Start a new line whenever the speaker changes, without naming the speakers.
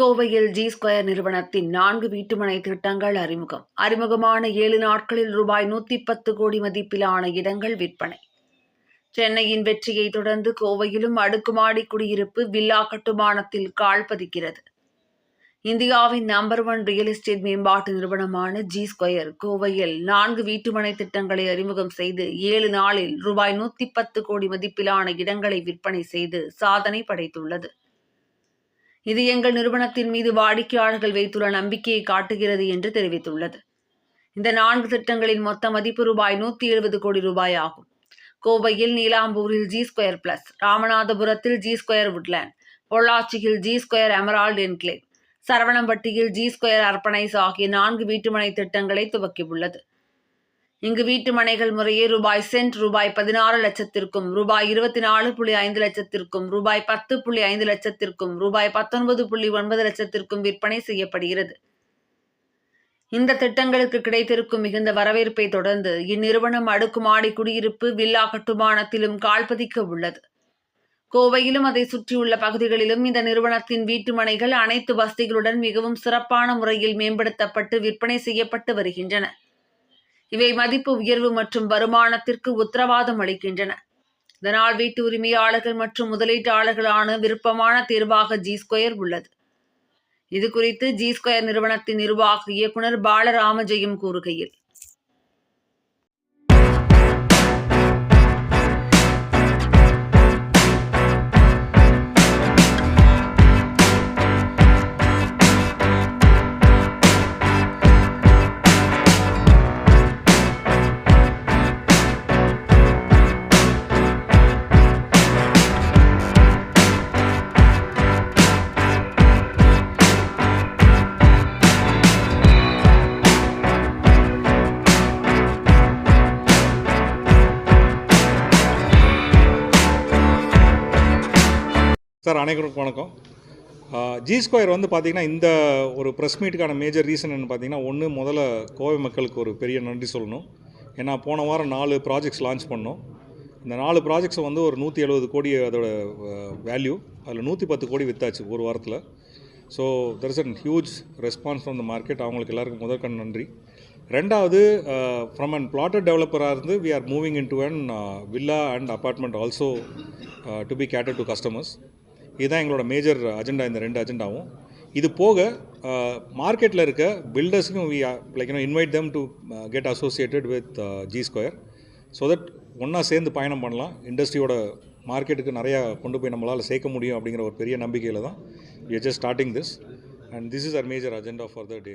கோவையில் G square நிறுவனத்தின் நான்கு வீட்டுமனை திட்டங்கள் அறிமுகம். அறிமுகமான ஏழு நாட்களில் ரூபாய் நூத்தி பத்து கோடி மதிப்பிலான இடங்கள் விற்பனை. சென்னையின் வெற்றியை தொடர்ந்து கோவையிலும் அடுக்குமாடி குடியிருப்பு வில்லா கட்டுமானத்தில் கால் பதிக்கிறது. இந்தியாவின் நம்பர் ஒன் ரியல் எஸ்டேட் மேம்பாட்டு நிறுவனமான ஜி ஸ்கொயர் கோவையில் நான்கு வீட்டுமனை திட்டங்களை அறிமுகம் செய்து ஏழு நாளில் ரூபாய் நூத்தி பத்து கோடி மதிப்பிலான இடங்களை விற்பனை செய்து சாதனை படைத்துள்ளது. இது எங்கள் நிறுவனத்தின் மீது வாடிக்கையாளர்கள் வைத்துள்ள நம்பிக்கையை காட்டுகிறது என்று தெரிவித்துள்ளது. இந்த நான்கு திட்டங்களின் மொத்த மதிப்பு ரூபாய் நூத்தி எழுபது கோடி ரூபாய் ஆகும். கோவையில் நீலாம்பூரில் ஜி ஸ்கொயர் பிளஸ் ராமநாதபுரத்தில் ஜி ஸ்கொயர் வுட்லேண்ட் பொள்ளாச்சியில் ஜி ஸ்கொயர் எமரால்டு என்க்ளேவ் சரவணம்பட்டியில் ஜி ஸ்கொயர் அர்பனைஸ் ஆகிய நான்கு வீட்டுமனை திட்டங்களை துவக்கியுள்ளது. இங்கு வீட்டு மனைகள் முறையே ரூபாய் சென்ட் ரூபாய் பதினாறு லட்சத்திற்கும் ரூபாய் இருபத்தி நாலு புள்ளி ஐந்து லட்சத்திற்கும் ரூபாய் பத்து புள்ளி ஐந்து லட்சத்திற்கும் ரூபாய் பத்தொன்பது புள்ளி ஒன்பது லட்சத்திற்கும் விற்பனை செய்யப்படுகிறது. இந்த திட்டங்களுக்கு கிடைத்திருக்கும் மிகுந்த வரவேற்பை தொடர்ந்து இந்நிறுவனம் அடுக்குமாடி குடியிருப்பு வில்லா கட்டுமானத்திலும் கால்பதிக்க உள்ளது. கோவையிலும் அதை சுற்றியுள்ள பகுதிகளிலும் இந்த நிறுவனத்தின் வீட்டு மனைகள் அனைத்து வசதிகளுடன் மிகவும் சிறப்பான முறையில் மேம்படுத்தப்பட்டு விற்பனை செய்யப்பட்டு வருகின்றன. இவை மதிப்பு உயர்வு மற்றும் வருமானத்திற்கு உத்தரவாதம் அளிக்கின்றன. இதனால் வீட்டு உரிமையாளர்கள் மற்றும் முதலீட்டாளர்களான விருப்பமான தேர்வாக ஜி ஸ்கொயர் உள்ளது. இது குறித்து ஜி ஸ்கொயர் நிறுவனத்தின் நிர்வாக இயக்குனர் பாலராமஜெயம் கூறுகையில்
சார் அனைவருக்கும் வணக்கம். ஜி ஸ்கொயர் வந்து பார்த்திங்கன்னா இந்த ஒரு ப்ரெஸ் மீட்டுக்கான மேஜர் ரீசன் என்ன பார்த்தீங்கன்னா ஒன்று முதல்ல கோவை மக்களுக்கு ஒரு பெரிய நன்றி சொல்லணும். ஏன்னா போன வாரம் நாலு ப்ராஜெக்ட்ஸ் லான்ச் பண்ணோம். இந்த நாலு ப்ராஜெக்ட்ஸ் வந்து ஒரு நூற்றி எழுபது கோடி அதோட வேல்யூ அதில் நூற்றி பத்து கோடி வித்தாச்சு ஒரு வாரத்தில். So there is an huge response from the market அவங்களுக்கு எல்லாருக்கும் முதற்கண் நன்றி. ரெண்டாவது ஃப்ரம் அண்ட் பிளாட்டட் டெவலப்பராக இருந்து we are moving in to an villa and apartment also to be cater to customers இதுதான் எங்களோட மேஜர் அஜெண்டா இந்த ரெண்டு அஜெண்டாவும் இது போக மார்க்கெட்டில் இருக்க பில்டர்ஸுக்கும் we like you know invite them to get associated with G square so that ஒன்றா சேர்ந்து பயணம் பண்ணலாம். இண்டஸ்ட்ரியோட மார்க்கெட்டுக்கு நிறையா கொண்டு போய் நம்மளால் சேர்க்க முடியும் அப்படிங்கிற ஒரு பெரிய நம்பிக்கையில் தான் we just starting this and this is our major agenda for the day